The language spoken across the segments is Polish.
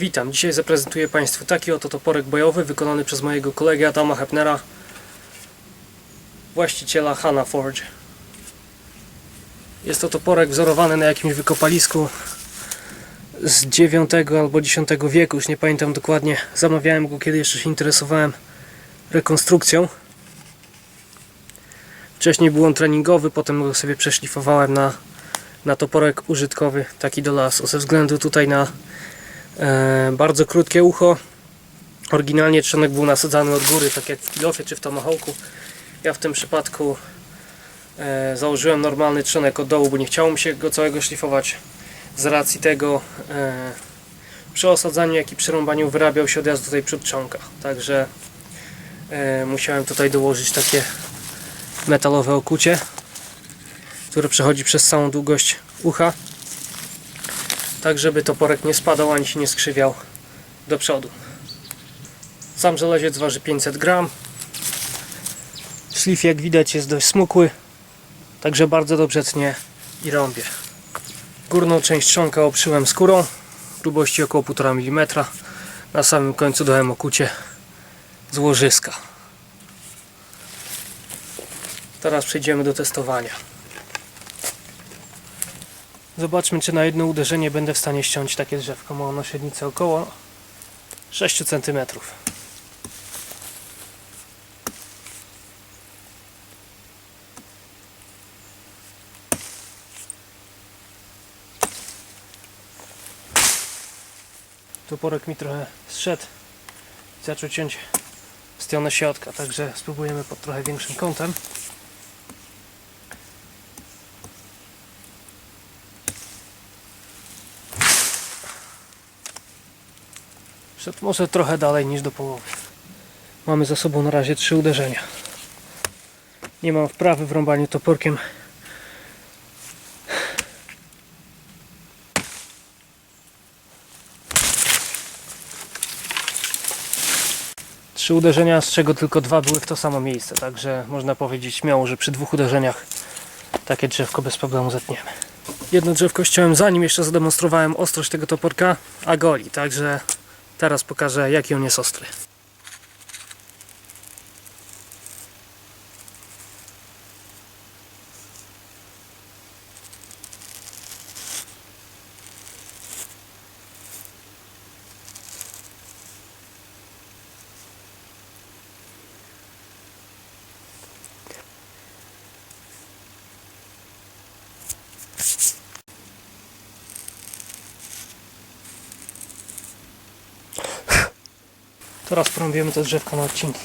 Witam, dzisiaj zaprezentuję Państwu taki oto toporek bojowy wykonany przez mojego kolegę Adama Hepnera, właściciela Hanna Forge. Jest to toporek wzorowany na jakimś wykopalisku z IX albo X wieku, już nie pamiętam dokładnie. Zamawiałem go, kiedy jeszcze się interesowałem rekonstrukcją. Wcześniej był on treningowy, potem go sobie przeszlifowałem na, na toporek użytkowy, taki do lasu. Ze względu tutaj na bardzo krótkie ucho. Oryginalnie trzonek był nasadzany od góry, tak jak w kilofie czy w tomahawku. Ja w tym przypadku e, założyłem normalny trzonek od dołu, bo nie chciało mi się go całego szlifować. Z racji tego e, przy osadzaniu, jak i przerąbaniu wyrabiał się odjazd tutaj przód trzonka. Także e, musiałem tutaj dołożyć takie metalowe okucie, które przechodzi przez całą długość ucha tak żeby toporek nie spadał ani się nie skrzywiał do przodu. Sam żeleziec waży 500 gram. Szlif jak widać jest dość smukły, także bardzo dobrze tnie i rąbie. Górną część trzonka obszyłem skórą grubości około 1,5 mm. Na samym końcu dałem okucie z łożyska. Teraz przejdziemy do testowania. Zobaczmy, czy na jedno uderzenie będę w stanie ściąć takie drzewko. Ma ono średnicę około 6 cm. Toporek mi trochę zszedł i zaczął ciąć w stronę środka, także spróbujemy pod trochę większym kątem. Szedł może trochę dalej niż do połowy. Mamy za sobą na razie trzy uderzenia. Nie mam wprawy w rąbaniu toporkiem. Trzy uderzenia, z czego tylko dwa były w to samo miejsce, także można powiedzieć śmiało, że przy dwóch uderzeniach takie drzewko bez problemu zetniemy. Jedno drzewko ściąłem zanim jeszcze zademonstrowałem ostrość tego toporka, a goli, także Teraz pokażę jaki on jest ostry. Teraz porąbiemy to drzewko na odcinki.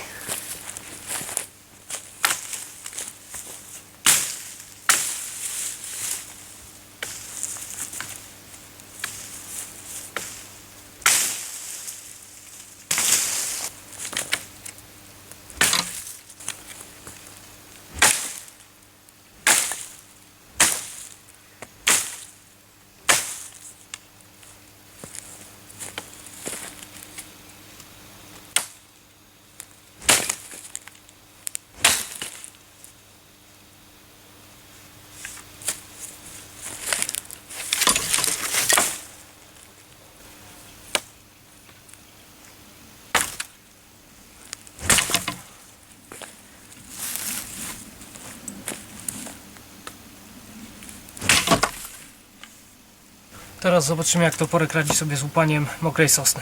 Teraz zobaczymy jak toporek radzi sobie z łupaniem mokrej sosny.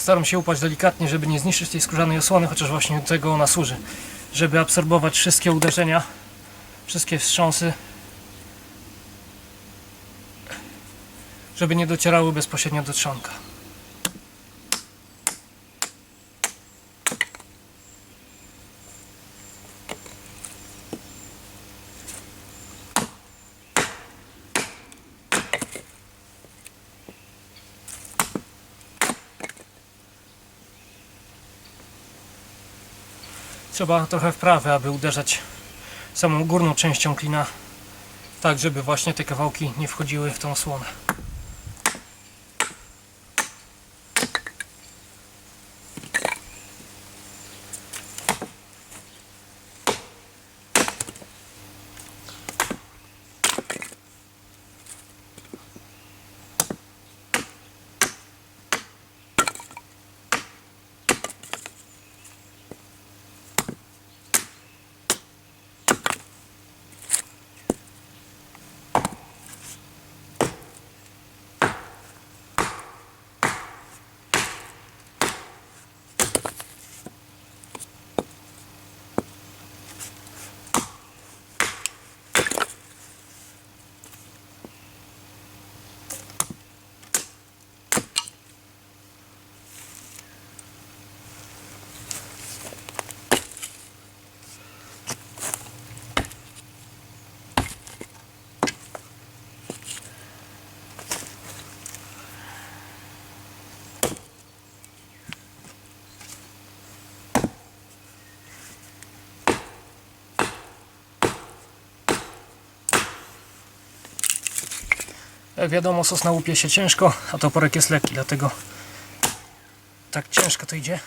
Staram się upać delikatnie, żeby nie zniszczyć tej skórzanej osłony, chociaż właśnie do tego ona służy. Żeby absorbować wszystkie uderzenia, wszystkie wstrząsy, żeby nie docierały bezpośrednio do trzonka. Trzeba trochę wprawy, aby uderzać samą górną częścią klina, tak żeby właśnie te kawałki nie wchodziły w tą osłonę. Jak wiadomo, sosna łupie się ciężko, a toporek jest lekki, dlatego tak ciężko to idzie.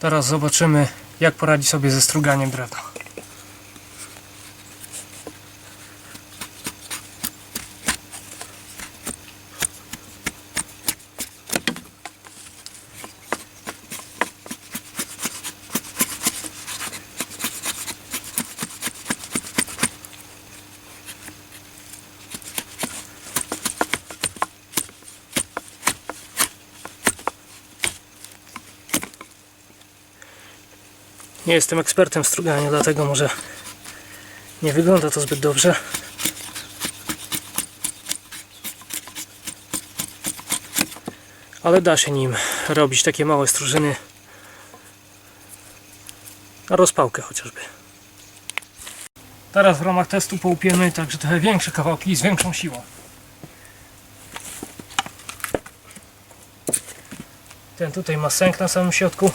Teraz zobaczymy, jak poradzi sobie ze struganiem drewna. Nie jestem ekspertem w struganiu, dlatego może nie wygląda to zbyt dobrze. Ale da się nim robić takie małe strużyny na rozpałkę chociażby. Teraz w ramach testu połupiemy także trochę większe kawałki z większą siłą. Ten tutaj ma sęk na samym środku.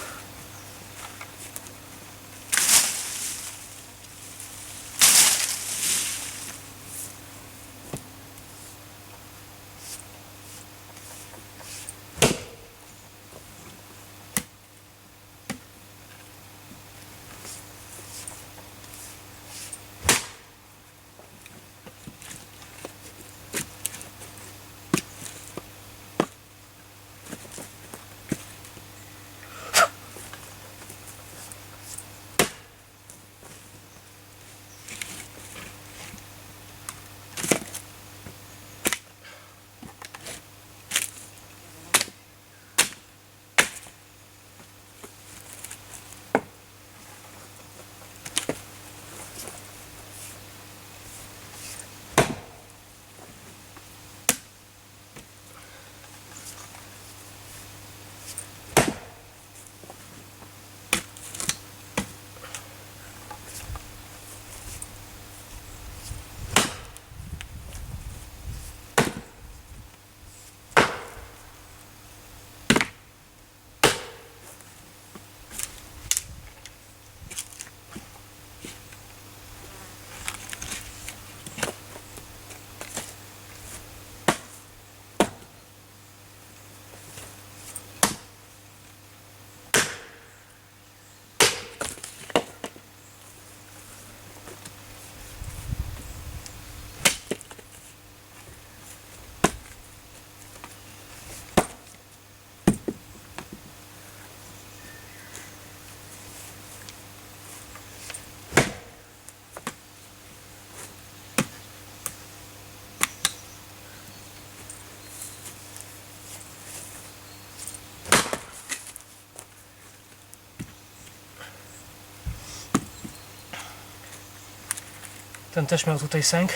Ten też miał tutaj sęk.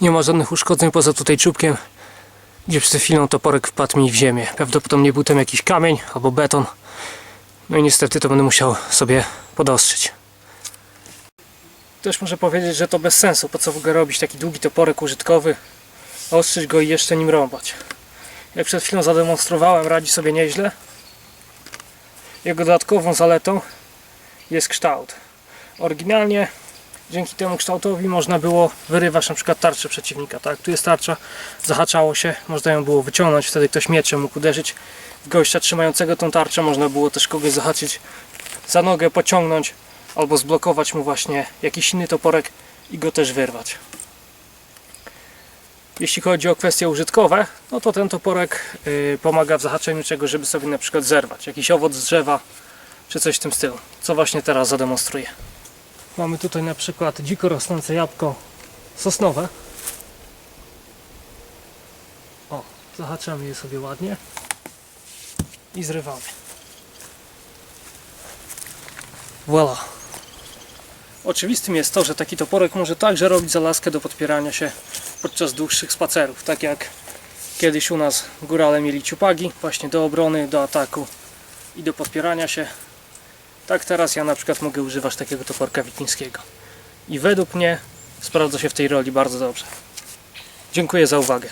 Nie ma żadnych uszkodzeń poza tutaj czubkiem, gdzie przed chwilą toporek wpadł mi w ziemię. Prawdopodobnie był tam jakiś kamień albo beton. No i niestety to będę musiał sobie podostrzyć. Też muszę powiedzieć, że to bez sensu. Po co w ogóle robić taki długi toporek użytkowy, ostrzyć go i jeszcze nim rąbać. Jak przed chwilą zademonstrowałem, radzi sobie nieźle. Jego dodatkową zaletą jest kształt. Oryginalnie dzięki temu kształtowi można było wyrywać na przykład tarczę przeciwnika. Tak, tu jest tarcza, zahaczało się, można ją było wyciągnąć, wtedy ktoś mieczem mógł uderzyć w gościa trzymającego tą tarczę, można było też kogoś zahaczyć za nogę, pociągnąć albo zblokować mu właśnie jakiś inny toporek i go też wyrwać. Jeśli chodzi o kwestie użytkowe, no to ten toporek y, pomaga w zahaczeniu czegoś, żeby sobie na przykład zerwać jakiś owoc z drzewa czy coś w tym stylu, co właśnie teraz zademonstruję. Mamy tutaj na przykład dziko rosnące jabłko sosnowe. O, zahaczamy je sobie ładnie i zrywamy. Voila. Oczywistym jest to, że taki toporek może także robić zalaskę do podpierania się podczas dłuższych spacerów, tak jak kiedyś u nas górale mieli ciupagi właśnie do obrony, do ataku i do podpierania się. Tak teraz ja na przykład mogę używać takiego toporka wikińskiego. I według mnie sprawdza się w tej roli bardzo dobrze. Dziękuję za uwagę.